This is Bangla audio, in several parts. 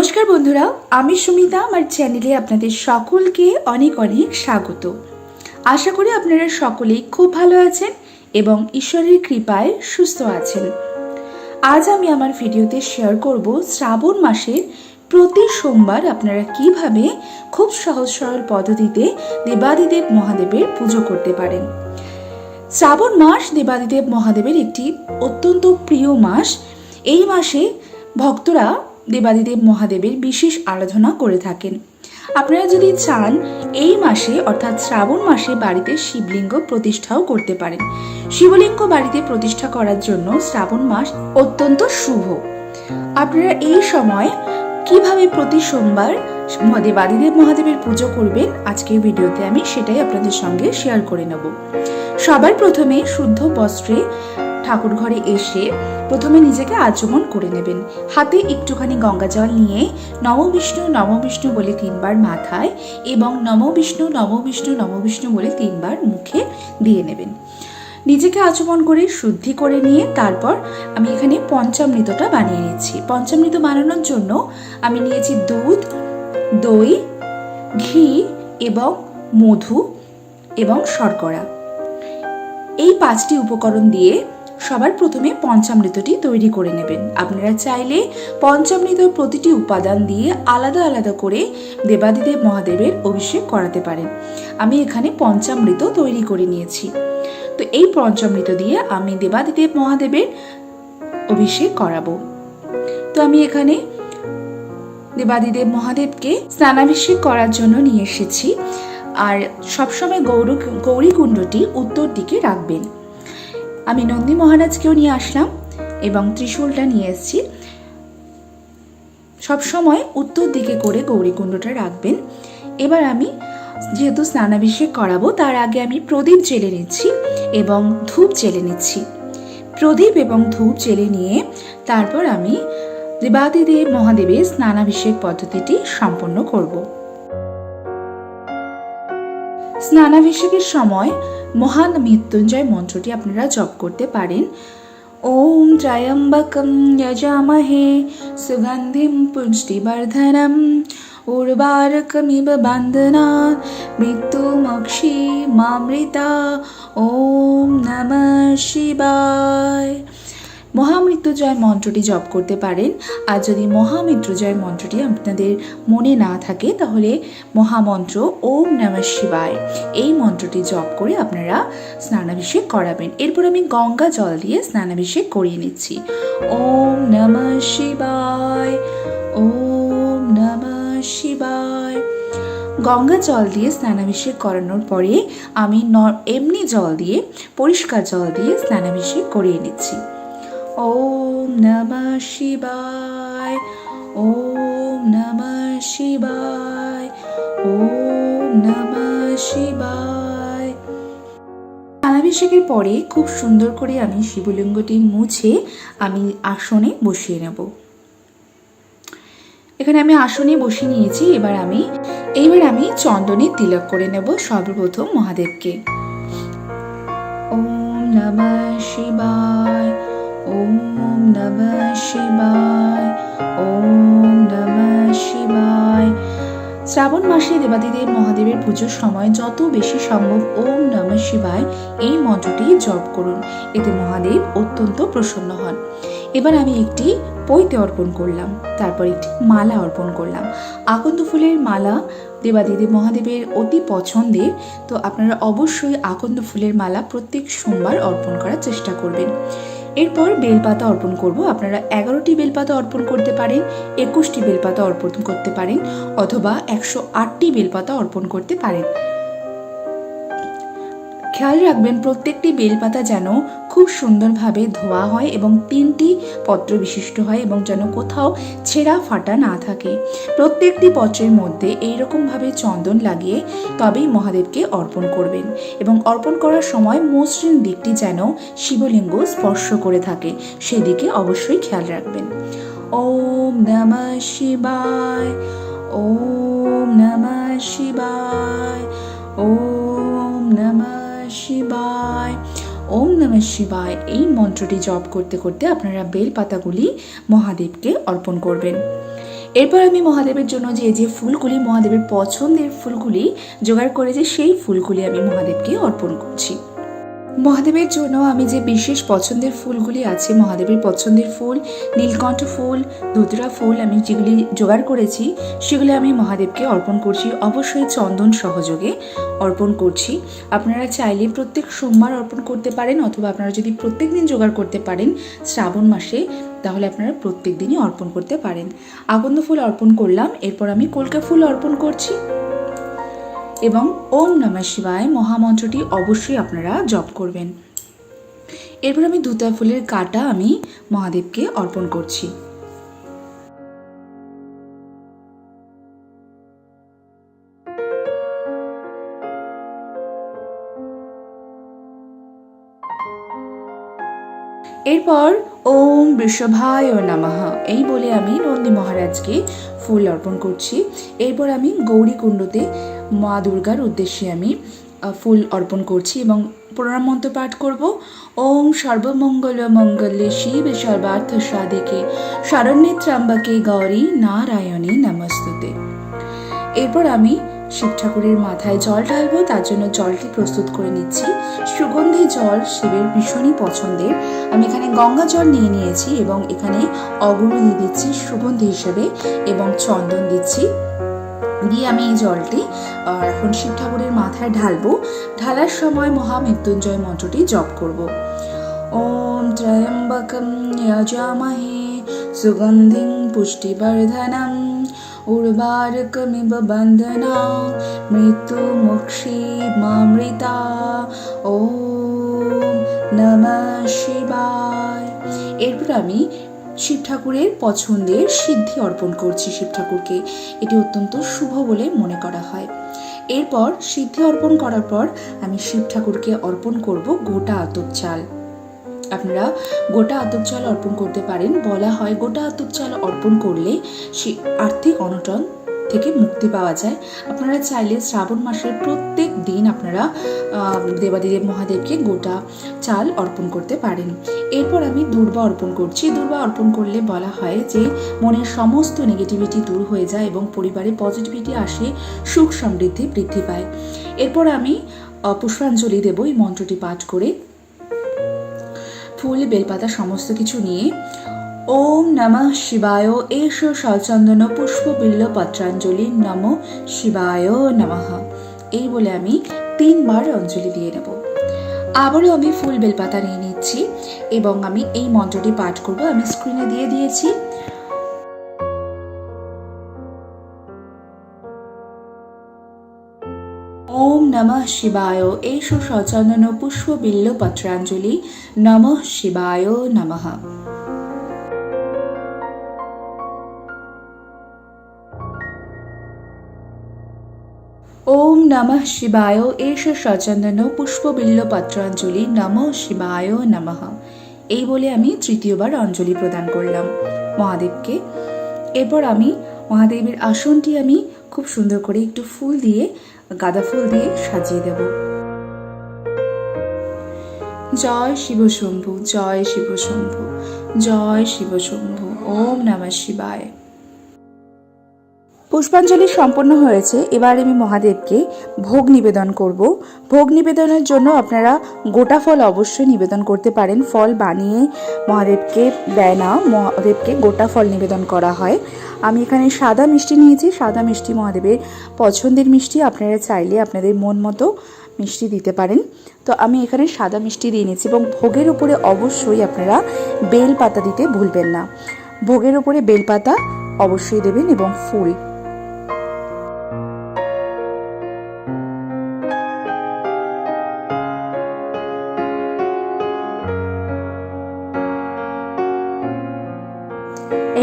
নমস্কার বন্ধুরা, আমি সুমিতা, আমার চ্যানেলে আপনাদের সকলকে অনেক অনেক স্বাগত। আশা করি আপনারা সকলেই খুব ভালো আছেন এবং ঈশ্বরের কৃপায় সুস্থ আছেন। আজ আমি আমার ভিডিওতে শেয়ার করব শ্রাবণ মাসের প্রতি সোমবার আপনারা কীভাবে খুব সহজ সরল পদ্ধতিতে দেবাদিদেব মহাদেবের পুজো করতে পারেন। শ্রাবণ মাস দেবাদিদেব মহাদেবের একটি অত্যন্ত প্রিয় মাস। এই মাসে ভক্তরা দেবাদিদেব মহাদেবের বিশেষ আরাধনা করে থাকেন। আপনারা যদি চান, এই মাসে, অর্থাৎ শ্রাবণ মাসে বাড়িতে শিবলিঙ্গ প্রতিষ্ঠাও করতে পারেন। শিবলিঙ্গ বাড়িতে প্রতিষ্ঠা করার জন্য শ্রাবণ মাস অত্যন্ত শুভ। আপনারা এই সময় কীভাবে প্রতি সোমবার দেবাদিদেব মহাদেবের পুজো করবেন, আজকের ভিডিওতে আমি সেটাই আপনাদের সঙ্গে শেয়ার করে নেব। সবার প্রথমে শুদ্ধ বস্ত্রে ঠাকুর ঘরে এসে প্রথমে নিজেকে আচমন করে নেবেন। হাতে একটুখানি গঙ্গা জল নিয়ে নম বিষ্ণু নম বিষ্ণু বলে তিনবার মাথায় এবং নম বিষ্ণু নম বিষ্ণু নম বিষ্ণু বলে তিনবার মুখে দিয়ে নেবেন। নিজেকে আচমন করে শুদ্ধি করে নিয়ে তারপর আমি এখানে পঞ্চামৃতটা বানিয়ে নিচ্ছি পঞ্চামৃত বানানোর জন্য আমি নিয়েছি দুধ, দই, ঘি এবং মধু এবং শর্করা। এই পাঁচটি উপকরণ দিয়ে সবার প্রথমে পঞ্চামৃতটি তৈরি করে নেবেন। আপনারা চাইলে পঞ্চামৃত প্রতিটি উপাদান দিয়ে আলাদা আলাদা করে দেবাদিদেব মহাদেবের অভিষেক করাতে পারেন। আমি এখানে পঞ্চামৃত তৈরি করে নিয়েছি। তো এই পঞ্চামৃত দিয়ে আমি দেবাদিদেব মহাদেবের অভিষেক করাবো। তো আমি এখানে দেবাদিদেব মহাদেবকে স্নানাভিষেক করার জন্য নিয়ে এসেছি। আর সবসময় গৌর গৌরী কুণ্ডটি উত্তর দিকে রাখবেন। আমি নন্দী মহারাজকেও নিয়ে আসলাম এবং ত্রিশূলটা নিয়ে এসেছি। সবসময় উত্তর দিকে করে গৌরীকুণ্ডটা রাখবেন। এবার আমি যেহেতু স্নানাভিষেক করাবো, তার আগে আমি প্রদীপ জেলে নিচ্ছি এবং ধূপ জেলে নিচ্ছি। প্রদীপ এবং ধূপ জেলে নিয়ে তারপর আমি দেবাদিদেব মহাদেবের স্নানাভিষেক পদ্ধতিটি সম্পন্ন করব। স্নানাভিষেকের সময় মহান মৃত্যুঞ্জয় মন্ত্রটি আপনারা জপ করতে পারেন। ওম ত্রয়ম্বকম যজামহে সুগন্ধিম পুষ্টিবর্ধনম উর্বারকমিব বন্দনা মৃত্যুমক্ষী মামৃতা। ওম নম শিবায়। মহামৃত্যুজয় মন্ত্রটি জপ করতে পারেন। আর যদি মহামৃত্যুজয় মন্ত্রটি আপনাদের মনে না থাকে, তাহলে মহামন্ত্র ওম নমঃ শিবায়। এই মন্ত্রটি জপ করে আপনারা স্নানাভিষেক করাবেন। এরপর আমি গঙ্গা জল দিয়ে স্নানাভিষেক করিয়ে নিচ্ছি। ওম নমঃ শিবায়, ওম নমঃ শিবায়। গঙ্গা জল দিয়ে স্নানাভিষেক করানোর পরে আমি এমনি জল দিয়ে, পরিষ্কার জল দিয়ে স্নানাভিষেক করিয়ে নিচ্ছি। ওম নমঃ শিবায়, ওম নমঃ শিবায়, ওম নমঃ শিবায়। স্নানাভিষেকের পরে খুব সুন্দর করে আমি শিবলিঙ্গটি মুছে আমি আসনে বসিয়ে নেব। এখানে আমি আসনে বসিয়ে নিয়েছি, এবার আমি, এইবার আমি চন্দনে তিলক করে নেব সর্বপ্রথম মহাদেবকে। ওম নমঃ শিবায় ওম নমঃ ওম নমঃ শিবায়। শ্রাবণ মাসে দেবাদিদেব মহাদেবের পুজোর সময় যত বেশি সম্ভব ওম নম শিবায় এই মন্ত্রটি জপ করুন। এতে মহাদেব অত্যন্ত প্রসন্ন হন। এবার আমি একটি পৈতে অর্পণ করলাম, তারপর একটি মালা অর্পণ করলাম। আকন্দ ফুলের মালা দেবাদিদেব মহাদেবের অতি পছন্দের, তো আপনারা অবশ্যই আকন্দ ফুলের মালা প্রত্যেক সোমবার অর্পণ করার চেষ্টা করবেন। এরপর বেলপাতা অর্পণ করব। আপনারা এগারোটি বেলপাতা অর্পণ করতে পারেন, একুশটি বেলপাতা অর্পণ করতে পারেন, অথবা একশো আটটি বেলপাতা অর্পণ করতে পারেন। খেয়াল রাখবেন, প্রত্যেকটি বেলপাতা যেন খুব সুন্দরভাবে ধোয়া হয় এবং তিনটি পত্র বিশিষ্ট হয় এবং যেন কোথাও ছেঁড়া ফাটা না থাকে। প্রত্যেকটি পত্রের মধ্যে এইরকমভাবে চন্দন লাগিয়ে তবেই মহাদেবকে অর্পণ করবেন এবং অর্পণ করার সময় মসৃণ দিকটি যেন শিবলিঙ্গ স্পর্শ করে থাকে, সেদিকে অবশ্যই খেয়াল রাখবেন। ওম নমঃ শিবায়, ওম নমঃ শিবায়, ওম নমঃ শিবায়। ওম নম শিবায়। এই মন্ত্রটি জপ করতে করতে আপনারা বেল পাতাগুলি মহাদেবকে অর্পণ করবেন। এরপর আমি মহাদেবের জন্য যে যে ফুলগুলি মহাদেবের পছন্দের ফুলগুলি জোগাড় করে যে, সেই ফুলগুলি আমি মহাদেবকে অর্পণ করছি। মহাদেবের জন্য আমি যে বিশেষ পছন্দের ফুলগুলি আছে, মহাদেবের পছন্দের ফুল, নীলকণ্ঠ ফুল ধুতরা ফুল আমি যেগুলি জোগাড় করেছি, সেগুলি আমি মহাদেবকে অর্পণ করছি। অবশ্যই চন্দন সহযোগে অর্পণ করছি। আপনারা চাইলে প্রত্যেক সোমবার অর্পণ করতে পারেন অথবা আপনারা যদি প্রত্যেক দিন জোগাড় করতে পারেন শ্রাবণ মাসে, তাহলে আপনারা প্রত্যেক দিনই অর্পণ করতে পারেন। আকন্দ ফুল অর্পণ করলাম, এরপর আমি কলকা ফুল অর্পণ করছি। এবং ওম নমঃ শিবায় মহামন্ত্রটি অবশ্যই আপনারা জপ করবেন। এরপর আমি দুতা ফুলের কাটা আমি মহাদেবকে অর্পণ করছি। এরপর ওম বৃষভায় নমঃ, এই বলে আমি নন্দী মহারাজকে ফুল অর্পণ করছি। এরপর আমি গৌরী কুণ্ডতে মা দুর্গার উদ্দেশ্যে আমি ফুল অর্পণ করছি এবং প্রণাম মন্ত্র পাঠ করব। ওম সর্বমঙ্গল মঙ্গলে শিব সর্বার্থ সাধিকে, শরণ্যে ত্রাম্বাকে গৌরী নারায়ণী নমস্তুতে। এরপর আমি শিব ঠাকুরের মাথায় জল ঢালবো, তার জন্য জলটি প্রস্তুত করে নিচ্ছি। সুগন্ধি জল শিবের ভীষণই পছন্দের আমি এখানে গঙ্গা জল নিয়ে নিয়েছি এবং এখানে অগুরু দিয়ে দিচ্ছি সুগন্ধি হিসেবে এবং চন্দন দিচ্ছি। দিয়ে আমি এই জলটি এখন শিব ঠাকুরের মাথায় ঢালবো। ঢালার সময় মহামৃত্যুঞ্জয় মন্ত্রটি জপ করব। ওম ত্রয়ম্বকম যজামহে সুগন্ধিং পুষ্টিবর্ধনম উর্বারকমিব বন্দনা মৃত্যু মুক্ষী মামৃতা। ওম নমঃ শিবায়। এরপর আমি শিব ঠাকুরের পছন্দের সিদ্ধি অর্পণ করছি শিব ঠাকুরকে। এটি অত্যন্ত শুভ বলে মনে করা হয়। এরপর সিদ্ধি অর্পণ করার পর আমি শিব ঠাকুরকে অর্পণ করব গোটা আতপ চাল। আপনারা গোটা আতপ চাল অর্পণ করতে পারেন। বলা হয় গোটা আতপ চাল অর্পণ করলে সে আর্থিক অনটন থেকে মুক্তি পাওয়া যায়। আপনারা চাইলে শ্রাবণ মাসের প্রত্যেক দিন আপনারা দেবাদিদেব মহাদেবকে গোটা চাল অর্পণ করতে পারেন। এরপর আমি দুর্বা অর্পণ করছি। দুর্বা অর্পণ করলে বলা হয় যে, মনের সমস্ত নেগেটিভিটি দূর হয়ে যায় এবং পরিবারে পজিটিভিটি আসে, সুখ সমৃদ্ধি বৃদ্ধি পায়। এরপর আমি পুষ্পাঞ্জলি দেব এই মন্ত্রটি পাঠ করে। ফুল, বেলপাতা, সমস্ত কিছু নিয়ে ওম নমঃ শিবায়। এষ সচন্দন পুষ্প বিল্ল পত্রাঞ্জলি নম শিবায় নমঃ। এই বলে আমি তিনবার অঞ্জলি দিয়ে নেব। আবারও আমি ফুল বেলপাতা নিয়ে নিচ্ছি এবং আমি এই মন্ত্রটি পাঠ করব। আমি স্ক্রিনে দিয়ে দিয়েছি। ওম নমঃ শিবায়। এষ সচন্দন পুষ্প বিল্ল পত্রাঞ্জলি নমঃ শিবায় নমঃ। ওম নমঃ শিবায় এষ সচন্দন পুষ্প বিল্ল পত্রাঞ্জলি নমঃ শিবায় নমঃ। এই বলে আমি তৃতীয়বার অঞ্জলি প্রদান করলাম মহাদেবকে। এরপর আমি মহাদেবের আসনটি আমি খুব সুন্দর করে একটু ফুল দিয়ে, গাঁদা ফুল দিয়ে সাজিয়ে দেব। জয় শিব শম্ভু, জয় শিব শম্ভু, জয় শিব শম্ভু, ওম নমঃ শিবায়। পুষ্পাঞ্জলি সম্পন্ন হয়েছে, এবার আমি মহাদেবকে ভোগ নিবেদন করব। ভোগ নিবেদনের জন্য আপনারা গোটা ফল অবশ্যই নিবেদন করতে পারেন। ফল বানিয়ে মহাদেবকে দেয় না, মহাদেবকে গোটা ফল নিবেদন করা হয়। আমি এখানে সাদা মিষ্টি নিয়েছি। সাদা মিষ্টি মহাদেবের পছন্দের মিষ্টি, আপনারা চাইলে আপনাদের মন মতো মিষ্টি দিতে পারেন। তো আমি এখানে সাদা মিষ্টি দিয়ে নিয়েছি এবং ভোগের উপরে অবশ্যই আপনারা বেল পাতা দিতে ভুলবেন না। ভোগের উপরে বেলপাতা অবশ্যই দেবেন এবং ফুল।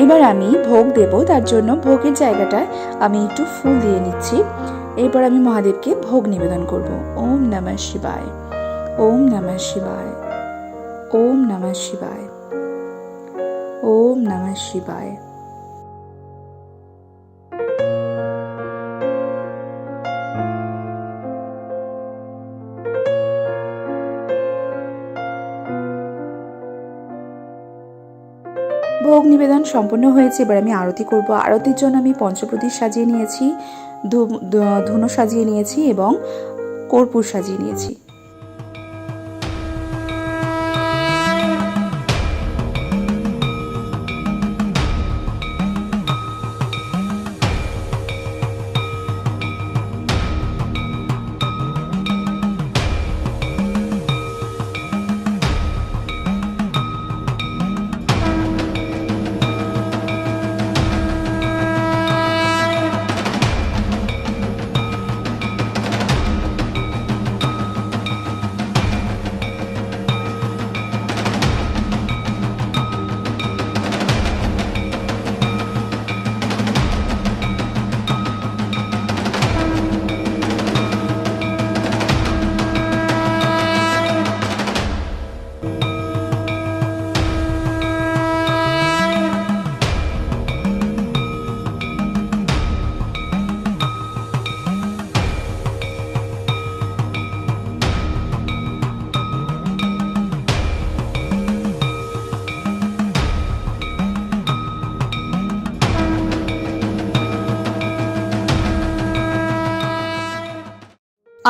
এইবার আমি ভোগ দেব, তার জন্য ভোগের জায়গাটা আমি একটু ফুল দিয়ে নিচ্ছি। এরপর আমি মহাদেবকে ভোগ নিবেদন করব। ওম নমঃ শিবায়। ওম নমঃ শিবায়। ওম নমঃ শিবায়। ওম নমঃ শিবায়। ভোগ সম্পন্ন হয়েছে। এবার আমি আরতি করব। আরতির জন্য আমি পঞ্চপ্রদীপ সাজিয়ে নিয়েছি ধুনো সাজিয়ে নিয়েছি এবং কর্পূর সাজিয়ে নিয়েছি।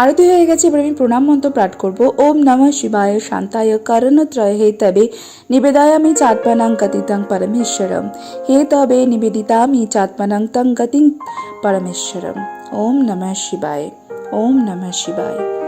আরতি হয়ে গেছে। এবার আমি প্রণাম মন্ত্র পাঠ করব। ওম নম শিবায় শান্তায় করণত্রয়। হে তবে নিবেদায়ামি চাৎপানাং গতিতং পরমেশ্বরম। হে তবে নিবেদিতামি চাৎপানাং তং গতিং পরমেশ্বরম। ওম নম শিবায়। ওম নম শিবায়।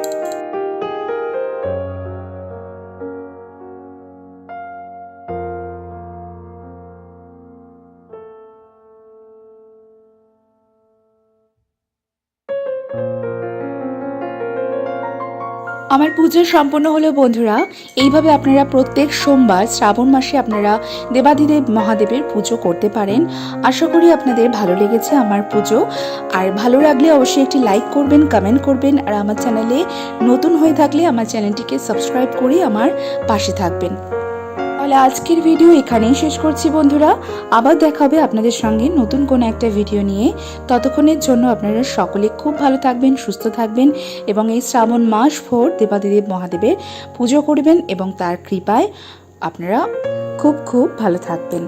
আমার পুজো সম্পন্ন হলো বন্ধুরা, এইভাবে আপনারা প্রত্যেক সোমবার শ্রাবণ মাসে আপনারা দেবাদিদেব মহাদেবের পুজো করতে পারেন। আশা করি আপনাদের ভালো লেগেছে আমার পুজো। আর ভালো লাগলে অবশ্যই একটি লাইক করবেন, কমেন্ট করবেন, আর আমার চ্যানেলে নতুন হয়ে থাকলে আমার চ্যানেলটিকে সাবস্ক্রাইব করে আমার পাশে থাকবেন। তাহলে আজকের ভিডিও এখানেই শেষ করছি বন্ধুরা। আবার দেখা হবে আপনাদের সঙ্গে নতুন কোনো একটা ভিডিও নিয়ে। ততক্ষণের জন্য আপনারা সকলে খুব ভালো থাকবেন, সুস্থ থাকবেন এবং এই শ্রাবণ মাস ভোর দেবাদিদেব মহাদেবের পুজো করবেন এবং তার কৃপায় আপনারা খুব খুব ভালো থাকবেন।